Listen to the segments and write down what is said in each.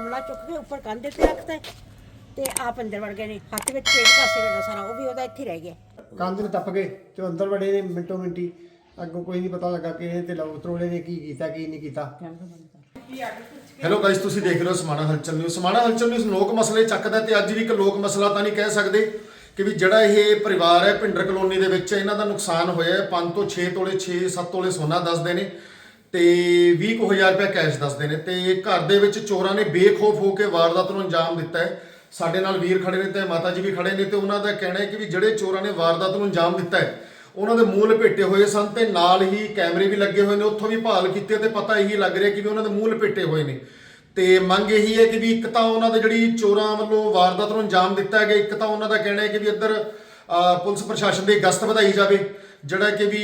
ਗਮਲਾ ਚੁੱਕ ਕੇ ਉੱਪਰ ਕੰਧ ਤੇ ਰੱਖਤਾ ਹੈ ਤੇ ਆਪ ਅੰਦਰ ਵੜ ਗਏ ਨੇ। ਹੱਥ ਵਿੱਚ ਪੇਟ ਪਾਸੇ ਵੱਡਾ ਸਾਰਾ ਉਹ ਵੀ ਉਹਦਾ ਇੱਥੇ ਰਹਿ ਗਿਆ। ਕੰਧ ਨੇ ਟੱਪ ਗਏ ਤੇ ਅੰਦਰ ਵੜੇ ਨੇ ਮਿੰਟੋ ਮਿੰਟੀ। ਅੱਗੋਂ ਕੋਈ ਨਹੀਂ ਪਤਾ ਲੱਗਾ ਕਿ ਇਹ ਤੇ ਲਓ ਤਰੋਲੇ ਨੇ ਕੀ ਕੀਤਾ ਕੀ ਨਹੀਂ ਕੀਤਾ। ਹੈਲੋ ਗਾਇਸ ਤੁਸੀਂ ਦੇਖ ਰਹੇ ਹੋ ਸਮਾਣਾ ਹਲਚਲ ਨਿਊਜ਼ ਸਮਾਣਾ ਹਲਚਲ ਨਿਊਜ਼ ਲੋਕ ਮਸਲੇ ਚੱਕਦਾ ਤੇ ਅੱਜ ਵੀ ਇੱਕ ਲੋਕ ਮਸਲਾ ਤਾਂ ਨਹੀਂ ਕਹਿ ਸਕਦੇ ਕਿ ਵੀ ਜਿਹੜਾ ਇਹ ਪਰਿਵਾਰ ਹੈ ਭਿੰਡਰ ਕਲੋਨੀ ਦੇ ਵਿੱਚ ਇਹਨਾਂ ਦਾ ਨੁਕਸਾਨ ਹੋਇਆ ਹੈ। 5 ਤੋਂ 6 ਤੋਲੇ 6 7 ਤੋਲੇ ਸੋਨਾ ਦੱਸਦੇ ਨੇ। ਤੇ 20 ਕੁ ਹਜ਼ਾਰ ਰੁਪਏ ਕੈਸ਼ ਦੱਸਦੇ ਨੇ ਤੇ ਘਰ ਦੇ ਵਿੱਚ ਚੋਰਾਂ ਨੇ ਬੇਖੌਫ ਹੋ ਕੇ ਵਾਰਦਾਤ ਨੂੰ ਅੰਜਾਮ ਦਿੱਤਾ ਹੈ। ਸਾਡੇ ਨਾਲ ਵੀਰ ਖੜੇ ਨੇ ਤੇ ਮਾਤਾ ਜੀ ਵੀ ਖੜੇ ਨੇ ਤੇ ਉਹਨਾਂ ਦਾ ਕਹਿਣਾ ਹੈ ਕਿ ਵੀ ਜਿਹੜੇ ਚੋਰਾਂ ਨੇ ਵਾਰਦਾਤ ਨੂੰ ਅੰਜਾਮ ਦਿੱਤਾ ਹੈ, ਉਹਨਾਂ ਦੇ ਮੂੰਹ ਲਪੇਟੇ ਹੋਏ ਸਨ ਤੇ ਨਾਲ ਹੀ ਕੈਮਰੇ ਵੀ ਲੱਗੇ ਹੋਏ ਨੇ, ਉੱਥੋਂ ਵੀ ਭਾਲ ਕੀਤੀ ਤੇ ਪਤਾ ਇਹੀ ਲੱਗ ਰਿਹਾ ਕਿ ਵੀ ਉਹਨਾਂ ਦੇ ਮੂੰਹ ਲਪੇਟੇ ਹੋਏ ਨੇ। ਤੇ ਮੰਗ ਇਹੀ ਹੈ ਕਿ ਵੀ ਇੱਕ ਤਾਂ ਉਹਨਾਂ ਦੇ ਜਿਹੜੀ ਚੋਰਾਂ ਵੱਲੋਂ ਵਾਰਦਾਤ ਨੂੰ ਅੰਜਾਮ ਦਿੱਤਾ ਗਿਆ, ਇੱਕ ਤਾਂ ਉਹਨਾਂ ਦਾ ਕਹਿਣਾ ਹੈ ਕਿ ਵੀ ਇੱਧਰ ਪੁਲਿਸ ਪ੍ਰਸ਼ਾਸਨ ਦੀ ਗਸ਼ਤ ਵਧਾਈ ਜਾਵੇ, ਜਿਹੜਾ ਕਿ ਵੀ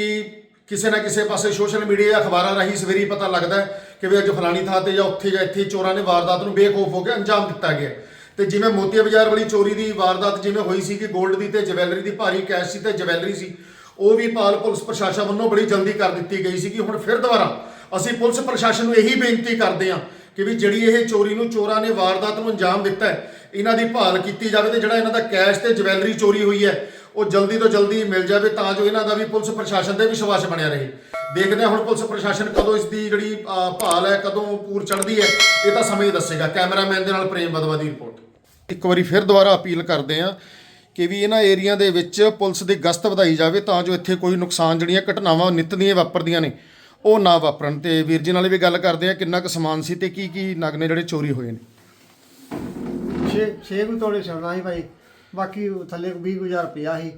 ਕਿਸੇ ਨਾ ਕਿਸੇ ਪਾਸੇ ਸੋਸ਼ਲ ਮੀਡੀਆ ਜਾਂ ਅਖਬਾਰਾਂ ਰਾਹੀਂ ਸਵੇਰੀ ਪਤਾ ਲੱਗਦਾ ਕਿ ਵੀ ਅੱਜ ਫਲਾਣੀ ਥਾਂ ਤੇ ਜਾਂ ਉੱਥੇ ਜਾਂ ਇੱਥੇ ਚੋਰਾਂ ਨੇ ਵਾਰਦਾਤ ਨੂੰ ਬੇਖੌਫ ਹੋ ਕੇ ਅੰਜਾਮ ਦਿੱਤਾ ਗਿਆ ਤੇ ਜਿਵੇਂ ਮੋਤੀਆ ਬਾਜ਼ਾਰ ਵਾਲੀ ਚੋਰੀ ਦੀ ਵਾਰਦਾਤ ਜਿਵੇਂ ਹੋਈ ਸੀ ਕਿ 골ਡ ਦੀ ਤੇ ਜਵੈਲਰੀ ਦੀ, ਭਾਰੀ ਕੈਸ਼ ਸੀ ਤੇ ਜਵੈਲਰੀ ਸੀ, ਉਹ ਵੀ ਪਾਲ ਪੁਲਿਸ ਪ੍ਰਸ਼ਾਸਨ ਵੱਲੋਂ ਬੜੀ ਜਲਦੀ ਕਰ ਦਿੱਤੀ ਗਈ ਸੀ ਕਿ ਹੁਣ ਫਿਰ ਦੁਬਾਰਾ ਅਸੀਂ ਪੁਲਿਸ ਪ੍ਰਸ਼ਾਸਨ ਨੂੰ ਇਹੀ ਬੇਨਤੀ ਕਰਦੇ ਹਾਂ ਕਿ ਵੀ ਜਿਹੜੀ ਇਹ ਚੋਰੀ ਨੂੰ ਚੋਰਾਂ ਨੇ ਵਾਰਦਾਤ ਨੂੰ ਅੰਜਾਮ ਦਿੱਤਾ ਹੈ, ਇਹਨਾਂ ਦੀ ਭਾਲ ਕੀਤੀ ਜਾਵੇ ਤੇ ਜਿਹੜਾ ਇਹਨਾਂ ਦਾ ਕੈਸ਼ ਤੇ ਜਵੈਲਰੀ ਚੋਰੀ ਹੋਈ ਹੈ ਉਹ ਜਲਦੀ ਤੋਂ ਜਲਦੀ ਮਿਲ ਜਾਵੇ ਤਾਂ ਜੋ ਇਹਨਾਂ ਦਾ ਵੀ ਪੁਲਿਸ ਪ੍ਰਸ਼ਾਸਨ ਤੇ ਵਿਸ਼ਵਾਸ ਬਣਿਆ ਰਹੇ। ਦੇਖਦੇ ਹਾਂ ਹੁਣ ਪੁਲਿਸ ਪ੍ਰਸ਼ਾਸਨ ਕਦੋਂ ਇਸ ਦੀ ਜਿਹੜੀ ਭਾਲ ਹੈ ਕਦੋਂ ਪੂਰ ਚੜਦੀ ਹੈ ਇਹ ਤਾਂ ਸਮੇਂ ਹੀ ਦੱਸੇਗਾ। ਕੈਮਰਾਮੈਨ ਦੇ ਨਾਲ ਪ੍ਰੇਮ ਬਦਵਾ ਦੀ ਰਿਪੋਰਟ। ਇੱਕ ਵਾਰੀ ਫਿਰ ਦੁਬਾਰਾ ਅਪੀਲ ਕਰਦੇ ਹਾਂ ਕਿ ਵੀ ਇਹਨਾਂ ਏਰੀਆ ਦੇ ਵਿੱਚ ਪੁਲਿਸ ਦੀ ਗਸ਼ਤ ਵਧਾਈ ਜਾਵੇ ਤਾਂ ਜੋ ਇੱਥੇ ਕੋਈ ਨੁਕਸਾਨ ਜਿਹੜੀਆਂ ਘਟਨਾਵਾਂ ਨਿਤ ਦੀਆਂ ਵਾਪਰਦੀਆਂ ਨੇ ਉਹ ਨਾ ਵਾਪਰਨ। ਤੇ ਵੀਰ ਜੀ ਨਾਲ ਵੀ ਗੱਲ ਕਰਦੇ ਆ ਕਿੰਨਾ ਕੁ ਸਮਾਨ ਸੀ ਤੇ ਕੀ ਕੀ ਨਗ ਨੇ ਜਿਹੜੇ ਚੋਰੀ ਹੋਏ ਨੇ। ਛੇ ਛੇ ਤੋਲੇ ਸੋਨਾ ਸੀ ਭਾਈ। ਬਾਕੀ ਥੱਲੇ 20000 ਰੁਪਇਆ ਸੀ।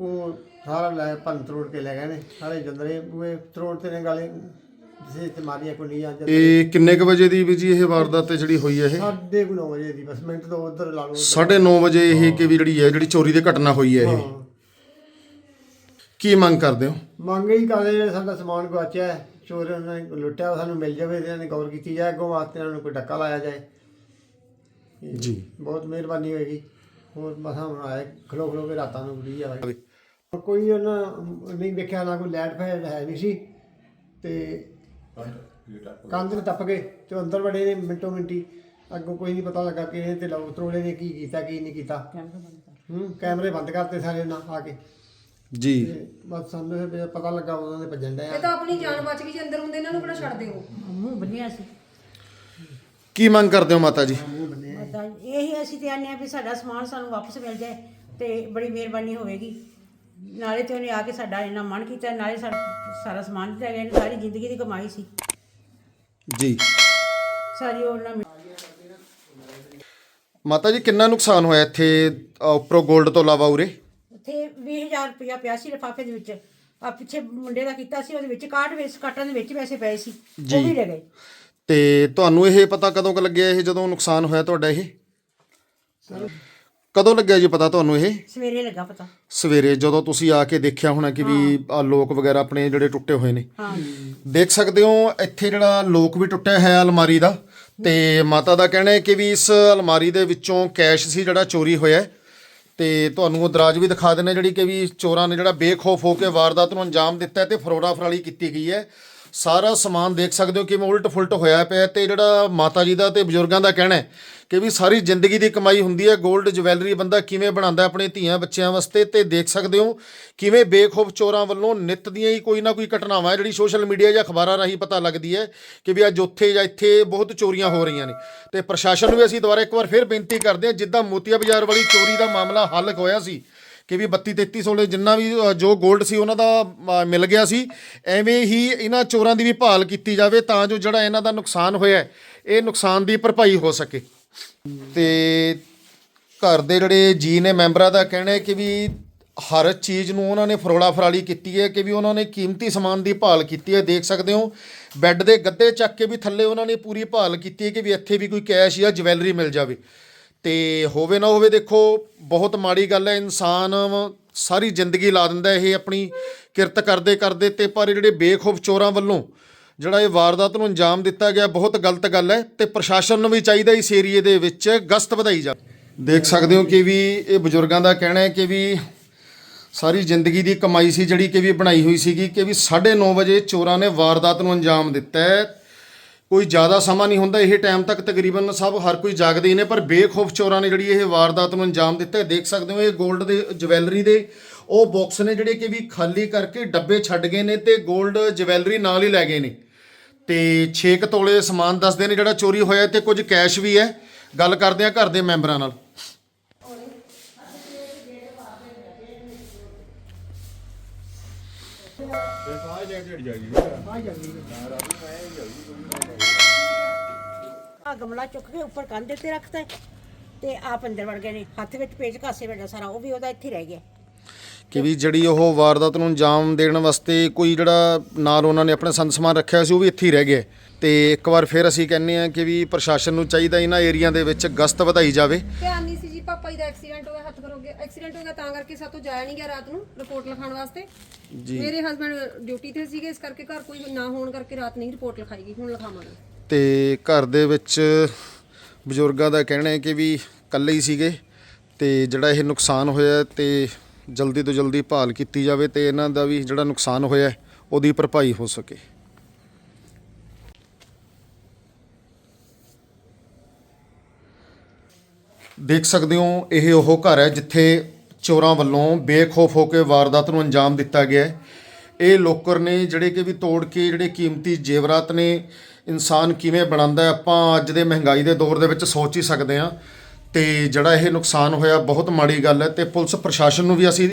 ਉਹ ਸਾਰਾ ਲੈ ਭੰਨ ਤਰੋੜ ਕੇ ਲੈ ਗਏ ਨੇ। ਸਾਰੇ ਜੰਦਰੇ ਬੂਏ ਤਰੋੜ ਤੇ ਨੇ ਗਾਲੇ। ਜਿਸੇ ਤੇ ਮਾਰੀਆਂ ਕੁੰਡੀਆਂ ਜਦ ਇਹ ਕਿੰਨੇ ਕੁ ਵਜੇ ਦੀ ਵੀ ਜੀ ਇਹ ਵਾਰਦਾਤ ਤੇ ਜਿਹੜੀ ਹੋਈ ਹੈ ਇਹ? ਸਾਢੇ ਕੁ ਨੌ ਵਜੇ ਦੀ ਬਸ ਮਿੰਟ ਤੋਂ ਉਧਰ ਲਾ ਲਓ। 9:30 ਵਜੇ ਇਹ ਕਿ ਵੀ ਜਿਹੜੀ ਹੈ ਜਿਹੜੀ ਚੋਰੀ ਦੀ ਘਟਨਾ ਹੋਈ ਹੈ ਇਹ। ਕੀ ਮੰਗ ਕਰਦੇ ਹੋ? ਮੰਗ ਹੀ ਕਰਦੇ ਜਿਹੜੇ ਸਾਡਾ ਸਮਾਨ ਗਵਾਚਿਆ ਹੈ। ਚੋਰ ਨੇ ਲੁੱਟਿਆ ਉਹ ਸਾਨੂੰ ਮਿਲ ਜਾਵੇ ਇਹਨਾਂ ਨੇ ਗੌਰ ਕੀਤੀ ਜਾਏ ਅੱਗੋਂ ਵਾਸਤੇ ਇਹਨਾਂ ਨੂੰ ਕੋਈ ਡੱਕਾ ਲਾਇਆ ਜਾਏ। ਜੀ। ਬਹੁਤ ਮਿਹਰਬਾਨੀ ਹੋਏਗੀ। ਹੋਰ ਮਸਾਂ ਹੁਣ ਆਏ ਖਲੋ ਖਲੋ ਕੇ ਰਾਤਾਂ ਨੂੰ ਬੁਰੀ ਜਾਵੇ ਕੋਈ ਉਹਨਾਂ ਨਹੀਂ ਵੇਖਿਆ ਨਾ ਕੋਈ ਲੈਟ ਫੈਲ ਹੈ ਨਹੀਂ ਸੀ ਤੇ ਕੰਧ ਨੇ ਟੱਪ ਗਏ ਤੇ ਅੰਦਰ ਵੜੇ ਨੇ ਮਿੰਟੋ ਮਿੰਟੀ। ਅੱਗੋਂ ਕੋਈ ਨਹੀਂ ਪਤਾ ਲੱਗਾ ਕਿ ਇਹ ਤੇ ਲਓ ਤਰੋਲੇ ਨੇ ਕੀ ਕੀਤਾ ਕੀ ਨਹੀਂ ਕੀਤਾ। ਹੂੰ ਕੈਮਰੇ ਬੰਦ ਕਰਤੇ ਸਾਰੇ ਨਾ ਆ ਕੇ। ਜੀ। ਤੇ ਬਸ ਸਾਨੂੰ ਫਿਰ ਪਤਾ ਲੱਗਾ ਉਹਨਾਂ ਨੇ ਭੱਜਣ ਇਹ ਡਿਆ ਤਾਂ ਆਪਣੀ ਜਾਨ ਬਚ ਗਈ ਜੇ ਅੰਦਰ ਹੁੰਦੇ ਇਹਨਾਂ ਨੂੰ ਕਿਹੜਾ ਛੱਡਦੇ ਹੋ ਮੂੰਹ ਬੰਨਿਆ ਸੀ। ਕੀ ਮੰਗ ਕਰਦੇ ਹੋ ਮਾਤਾ ਜੀ? ਤਾਂ ਇਹੀ ਅਸੀਂ ਤੇ ਆਨੇ ਆ ਵੀ ਸਾਡਾ ਸਮਾਨ ਸਾਨੂੰ ਵਾਪਸ ਮਿਲ ਜਾਏ ਤੇ ਬੜੀ ਮਿਹਰਬਾਨੀ ਹੋਵੇਗੀ। ਨਾਲੇ ਤੇ ਉਹਨੇ ਆ ਕੇ ਸਾਡਾ ਇੰਨਾ ਮਨ ਕੀਤਾ ਨਾਲੇ ਸਾ- ਸਾਰਾ ਸਮਾਨ ਦਿੱਤਾ ਗਿਆ ਇਹਨੇ ਸਾਰੀ ਜ਼ਿੰਦਗੀ ਦੀ ਕਮਾਈ ਸੀ। ਜੀ। ਸਾਰੀ ਉਹ ਉਹਨਾਂ ਮਾਤਾ ਜੀ ਕਿੰਨਾ ਨੁਕਸਾਨ ਹੋਇਆ ਇੱਥੇ ਅ, ਉੱਪਰੋਂ 골ਡ ਤੋਂ ਇਲਾਵਾ ਉਰੇ? ਉੱਥੇ 20000 ਰੁਪਇਆ ਪਿਆ ਸੀ ਲਿਫਾਫੇ ਦੇ ਵਿੱਚ। ਆ ਪਿੱਛੇ ਮੁੰਡੇ ਦਾ ਕੀਤਾ ਸੀ ਉਹਦੇ ਵਿੱਚ ਕਾਰਡ ਵਿੱਚ ਕਾਟਾਂ ਦੇ ਵਿੱਚ ਪੈਸੇ ਪਏ ਸੀ। ਉਹ ਵੀ ਲੈ ਗਏ। ਤੇ ਤੁਹਾਨੂੰ ਇਹ ਪਤਾ ਕਦੋਂ ਕ ਲੱਗਿਆ ਇਹ ਜਦੋਂ ਨੁਕਸਾਨ ਹੋਇਆ ਤੁਹਾਡਾ ਇਹ? ਕਦੋਂ ਲੱਗਿਆ ਜੀ ਪਤਾ ਤੁਹਾਨੂੰ ਇਹ? ਸਵੇਰੇ ਲੱਗਾ ਪਤਾ। ਸਵੇਰੇ ਜਦੋਂ ਤੁਸੀਂ ਆ ਕੇ ਦੇਖਿਆ ਹੋਣਾ ਕਿ ਵੀ ਆਹ ਲੋਕ ਵਗੈਰਾ ਆਪਣੇ ਜਿਹੜੇ ਟੁੱਟੇ ਹੋਏ ਨੇ। ਹਾਂ। ਦੇਖ ਸਕਦੇ ਹੋ ਇੱਥੇ ਜਿਹੜਾ ਲੋਕ ਵੀ ਟੁੱਟਿਆ ਹੈ ਅਲਮਾਰੀ ਦਾ ਤੇ ਮਾਤਾ ਦਾ ਕਹਿਣਾ ਹੈ ਕਿ ਵੀ ਇਸ ਅਲਮਾਰੀ ਦੇ ਵਿੱਚੋਂ ਕੈਸ਼ ਸੀ ਜਿਹੜਾ ਚੋਰੀ ਹੋਇਆ ਹੈ। ਤੇ ਤੁਹਾਨੂੰ ਉਹ ਦਰਾਜ ਵੀ ਦਿਖਾ ਦਿੰਨੇ ਜਿਹੜੀ ਕਿ ਵੀ ਚੋਰਾਂ ਨੇ ਜਿਹੜਾ ਬੇਖੌਫ ਹੋ ਕੇ ਵਾਰਦਾਤ ਨੂੰ ਅੰਜਾਮ ਦਿੱਤਾ ਤੇ ਫਰੋੜਾ ਫਰਾਲੀ ਕੀਤੀ ਗਈ ਹੈ। ਸਾਰਾ ਸਮਾਨ ਦੇਖ ਸਕਦੇ ਹੋ ਕਿਵੇਂ ਉਲਟ ਫੁਲਟ ਹੋਇਆ ਪਿਆ ਤੇ ਜਿਹੜਾ ਮਾਤਾ ਜੀ ਦਾ ਤੇ ਬਜ਼ੁਰਗਾਂ ਦਾ ਕਹਿਣਾ ਹੈ ਕਿ ਵੀ ਸਾਰੀ ਜ਼ਿੰਦਗੀ ਦੀ ਕਮਾਈ ਹੁੰਦੀ ਹੈ 골ਡ ਜਵੈਲਰੀ ਬੰਦਾ ਕਿਵੇਂ ਬਣਾਉਂਦਾ ਆਪਣੇ ਧੀਆਂ ਬੱਚਿਆਂ ਵਾਸਤੇ ਤੇ ਦੇਖ ਸਕਦੇ ਹੋ ਕਿਵੇਂ ਬੇਖੌਫ ਚੋਰਾਂ ਵੱਲੋਂ ਨਿਤ ਦੀਆਂ ਹੀ ਕੋਈ ਨਾ ਕੋਈ ਘਟਨਾਵਾਂ ਜਿਹੜੀ ਸੋਸ਼ਲ ਮੀਡੀਆ ਜਾਂ ਅਖਬਾਰਾਂ ਰਾਹੀਂ ਪਤਾ ਲੱਗਦੀ ਹੈ ਕਿ ਵੀ ਅੱਜ ਉੱਥੇ ਜਾਂ ਇੱਥੇ ਬਹੁਤ ਚੋਰੀਆਂ ਹੋ ਰਹੀਆਂ ਨੇ। ਤੇ ਪ੍ਰਸ਼ਾਸਨ ਨੂੰ ਵੀ ਅਸੀਂ ਦੁਬਾਰਾ ਇੱਕ ਵਾਰ ਫਿਰ ਬੇਨਤੀ ਕਰਦੇ ਹਾਂ, ਜਿੱਦਾਂ ਮੋਤੀਆ ਬਾਜ਼ਾਰ ਵਾਲੀ ਚੋਰੀ ਦਾ ਮਾਮਲਾ ਹੱਲ ਹੋਇਆ ਸੀ ਕਿ ਵੀ 32 33 ਸੋਲੇ ਜਿੰਨਾ ਵੀ ਜੋ 골ਡ ਸੀ ਉਹਨਾਂ ਦਾ ਅ, ਮਿਲ ਗਿਆ ਸੀ। ਐਵੇਂ ਹੀ ਇਹਨਾਂ ਚੋਰਾਂ ਦੀ ਵੀ ਭਾਲ ਕੀਤੀ ਜਾਵੇ ਤਾਂ ਜੋ ਜਿਹੜਾ ਇਹਨਾਂ ਦਾ ਨੁਕਸਾਨ ਹੋਇਆ ਇਹ ਨੁਕਸਾਨ ਦੀ ਭਰਪਾਈ ਹੋ ਸਕੇ। ਤੇ ਘਰ ਦੇ ਜਿਹੜੇ ਜੀ ਨੇ ਮੈਂਬਰਾਂ ਦਾ ਕਹਿਣਾ ਹੈ ਕਿ ਵੀ ਹਰ ਚੀਜ਼ ਨੂੰ ਉਹਨਾਂ ਨੇ ਫਰੋਲਾ ਫਰਾਲੀ ਕੀਤੀ ਹੈ ਕਿ ਵੀ ਉਹਨਾਂ ਨੇ ਕੀਮਤੀ ਸਮਾਨ ਦੀ ਭਾਲ ਕੀਤੀ ਹੈ। ਦੇਖ ਸਕਦੇ ਹੋ ਬੈੱਡ ਦੇ ਗੱਦੇ ਚੱਕ ਕੇ ਵੀ ਥੱਲੇ ਉਹਨਾਂ ਨੇ ਪੂਰੀ ਭਾਲ ਕੀਤੀ ਹੈ ਕਿ ਵੀ ਇੱਥੇ ਵੀ ਕੋਈ ਕੈਸ਼ ਜਾਂ ਜਵੈਲਰੀ ਮਿਲ ਜਾਵੇ। ਤੇ ਹੋਵੇ ਨਾ ਹੋਵੇ ਦੇਖੋ, ਬਹੁਤ ਮਾੜੀ ਗੱਲ ਹੈ, ਇਨਸਾਨ ਸਾਰੀ ਜ਼ਿੰਦਗੀ ਲਾ ਦਿੰਦਾ ਇਹ ਆਪਣੀ ਕਿਰਤ ਕਰਦੇ ਕਰਦੇ ਤੇ ਪਰ ਜਿਹੜੇ ਬੇਖੌਫ ਚੋਰਾਂ ਵੱਲੋਂ ਜਿਹੜਾ ਇਹ ਵਾਰਦਾਤ ਨੂੰ ਅੰਜਾਮ ਦਿੱਤਾ ਗਿਆ, ਬਹੁਤ ਗਲਤ ਗੱਲ ਹੈ ਤੇ ਪ੍ਰਸ਼ਾਸਨ ਨੂੰ ਵੀ ਚਾਹੀਦਾ ਇਸ ਏਰੀਏ ਦੇ ਵਿੱਚ ਗਸ਼ਤ ਵਧਾਈ ਜਾ ਦੇਖ ਸਕਦੇ ਹੋ ਕਿ ਵੀ ਇਹ ਬਜ਼ੁਰਗਾਂ ਦਾ ਕਹਿਣਾ ਹੈ ਕਿ ਵੀ ਸਾਰੀ ਜ਼ਿੰਦਗੀ ਦੀ ਕਮਾਈ ਸੀ ਜਿਹੜੀ ਕਿ ਵੀ ਬਣਾਈ ਹੋਈ ਸੀਗੀ ਕਿ ਵੀ 9:30 ਵਜੇ ਚੋਰਾਂ ਨੇ ਵਾਰਦਾਤ ਨੂੰ ਅੰਜਾਮ ਦਿੱਤਾ ਕੋਈ ਜ਼ਿਆਦਾ ਸਮਾਂ ਨਹੀਂ ਹੁੰਦਾ, ਇਹ ਟਾਈਮ ਤੱਕ ਤਕਰੀਬਨ ਸਭ ਹਰ ਕੋਈ ਜਾਗਦੇ ਹੀ ਨੇ, ਪਰ ਬੇਖੌਫ ਚੋਰਾਂ ਨੇ ਜਿਹੜੀ ਇਹ ਵਾਰਦਾਤ ਨੂੰ ਅੰਜਾਮ ਦਿੱਤਾ ਦੇਖ ਸਕਦੇ ਹੋ, ਇਹ 골ਡ ਦੇ ਜਵੈਲਰੀ ਦੇ ਉਹ ਬਾਕਸ ਨੇ ਜਿਹੜੇ ਕਿ ਵੀ ਖਾਲੀ ਕਰਕੇ ਡੱਬੇ ਛੱਡ ਗਏ ਨੇ ਤੇ 골ਡ ਜਵੈਲਰੀ ਨਾਲ ਹੀ ਲੈ ਗਏ ਨੇ। ਤੇ 6 ਤੋਲੇ ਸਮਾਨ ਦੱਸਦੇ ਨੇ ਜਿਹੜਾ ਚੋਰੀ ਹੋਇਆ ਤੇ ਕੁਝ ਕੈਸ਼ ਵੀ ਹੈ। ਗੱਲ ਕਰਦੇ ਆ ਘਰ ਦੇ ਮੈਂਬਰਾਂ ਨਾਲ। ਆ ਗਮਲਾ ਚੁੱਕ ਕੇ ਉੱਪਰ ਕੰਧ ਤੇ ਰੱਖਤਾ ਹੈ ਤੇ ਆਪ ਅੰਦਰ ਵੜ ਗਏ ਨੇ। ਹੱਥ ਵਿੱਚ ਪੇਚ ਕਾਸੇ ਵੱਡਾ ਸਾਰਾ ਉਹ ਵੀ ਉਹਦਾ ਇੱਥੇ ਰਹਿ ਗਿਆ। ਕਿ ਵੀ ਜਿਹੜੀ ਉਹ ਵਾਰਦਾਤ ਨੂੰ ਅੰਜਾਮ ਦੇਣ ਵਾਸਤੇ ਕੋਈ ਜਿਹੜਾ ਨਾਲ ਉਹਨਾਂ ਨੇ ਆਪਣਾ ਸੰਦ ਸਮਾਨ ਰੱਖਿਆ ਸੀ ਉਹ ਵੀ ਇੱਥੇ ਹੀ ਰਹਿ ਗਿਆ। ਤੇ ਇੱਕ ਵਾਰ ਫਿਰ ਅਸੀਂ ਕਹਿੰਨੇ ਆ ਕਿ ਵੀ ਪ੍ਰਸ਼ਾਸਨ ਨੂੰ ਚਾਹੀਦਾ ਇਹਨਾਂ ਏਰੀਆ ਦੇ ਵਿੱਚ ਗਸ਼ਤ ਵਧਾਈ ਜਾਵੇ। ਧਿਆਨ ਨਹੀਂ ਪਾਪਾ ਜੀ ਦਾ ਐਕਸੀਡੈਂਟ ਹੋ ਗਿਆ ਹੱਥ ਕਰੋਗੇ ਐਕਸੀਡੈਂਟ ਹੋ ਗਿਆ। ਤਾਂ ਕਰਕੇ ਸਾਤੋਂ ਜਾਇਆ ਨਹੀਂ ਗਿਆ ਰਾਤ ਨੂੰ ਰਿਪੋਰਟ ਲਿਖਾਉਣ ਵਾਸਤੇ। ਜੀ। ਮੇਰੇ ਹਸਬੰਡ ਡਿਊਟੀ ਤੇ ਸੀਗੇ ਇਸ ਕਰਕੇ ਘਰ ਕੋਈ ਨਾ ਹੋਣ ਕਰਕੇ ਰਾਤ ਨਹੀਂ ਰਿਪੋਰਟ ਲਿਖਾਈ ਗਈ ਹੁਣ ਲਿਖਾਵਾਂਗੇ। ਤੇ ਘਰ ਦੇ ਵਿੱਚ ਬਜ਼ੁਰਗਾਂ ਦਾ ਕਹਿਣਾ ਹੈ ਕਿ ਵੀ ਇਕੱਲੇ ਹੀ ਸੀਗੇ ਤੇ ਜਿਹੜਾ ਇਹ ਨੁਕਸਾਨ ਹੋਇਆ ਤੇ ਜਲਦੀ ਤੋਂ ਜਲਦੀ ਭਾਲ ਕੀਤੀ ਜਾਵੇ ਤੇ ਇਹਨਾਂ ਦਾ ਵੀ ਜਿਹੜਾ ਨੁਕਸਾਨ ਹੋਇਆ ਹੈ, ਉਹਦੀ ਭਰਪਾਈ ਹੋ ਸਕੇ। ਦੇਖ ਸਕਦੇ ਹੋ, ਇਹ ਉਹ ਘਰ ਹੈ ਜਿੱਥੇ ਚੋਰਾਂ ਵੱਲੋਂ ਬੇਖੌਫ ਹੋ ਕੇ ਵਾਰਦਾਤ ਨੂੰ ਅੰਜਾਮ ਦਿੱਤਾ ਗਿਆ ਹੈ। ਇਹ ਲੋਕਰ ਨੇ ਜਿਹੜੇ ਕਿ ਵੀ ਤੋੜ ਕੇ ਜਿਹੜੇ ਕੀਮਤੀ ਜੇਵਰਾਤ ਨੇ ਇਨਸਾਨ ਕਿਵੇਂ ਬਣਾਉਂਦਾ ਆਪਾਂ ਅੱਜ ਦੇ ਮਹਿੰਗਾਈ ਦੇ ਦੌਰ ਦੇ ਵਿੱਚ ਸੋਚ ਹੀ ਸਕਦੇ ਹਾਂ। ਤੇ ਜਿਹੜਾ ਇਹ ਨੁਕਸਾਨ ਹੋਇਆ, ਬਹੁਤ ਮਾੜੀ ਗੱਲ ਹੈ ਤੇ ਪੁਲਿਸ ਪ੍ਰਸ਼ਾਸਨ ਨੂੰ ਵੀ ਅਸੀਂ